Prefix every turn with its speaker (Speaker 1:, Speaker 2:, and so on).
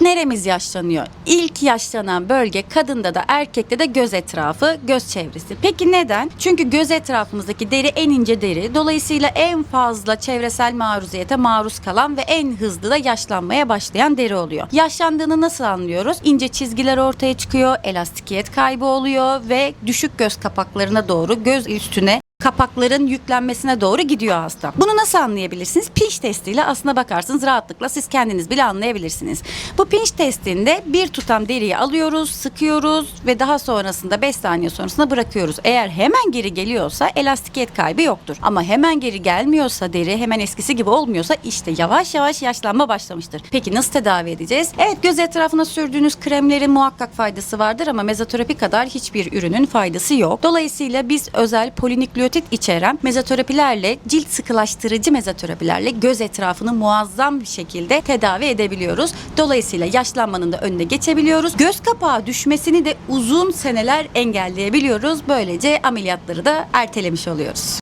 Speaker 1: Neremiz yaşlanıyor? İlk yaşlanan bölge kadında da erkekte de göz etrafı, göz çevresi. Peki neden? Çünkü göz etrafımızdaki deri en ince deri. Dolayısıyla en fazla çevresel maruziyete maruz kalan ve en hızlı da yaşlanmaya başlayan deri oluyor. Yaşlandığını nasıl anlıyoruz? İnce çizgiler ortaya çıkıyor, elastikiyet kaybı oluyor ve düşük göz kapaklarına doğru göz üstüne kapakların yüklenmesine doğru gidiyor hasta. Bunu nasıl anlayabilirsiniz? Pinç testiyle aslına bakarsınız rahatlıkla siz kendiniz bile anlayabilirsiniz. Bu pinç testinde bir tutam deriyi alıyoruz, sıkıyoruz ve daha sonrasında 5 saniye sonrasında bırakıyoruz. Eğer hemen geri geliyorsa elastikiyet kaybı yoktur. Ama hemen geri gelmiyorsa deri hemen eskisi gibi olmuyorsa işte yavaş yavaş yaşlanma başlamıştır. Peki nasıl tedavi edeceğiz? Evet göz etrafına sürdüğünüz kremlerin muhakkak faydası vardır ama mezoterapi kadar hiçbir ürünün faydası yok. Dolayısıyla biz özel polinükleotit içeren mezoterapilerle cilt sıkılaştırıcı mezoterapilerle göz etrafını muazzam bir şekilde tedavi edebiliyoruz. Dolayısıyla yaşlanmanın da önüne geçebiliyoruz. Göz kapağı düşmesini de uzun seneler engelleyebiliyoruz. Böylece ameliyatları da ertelemiş oluyoruz.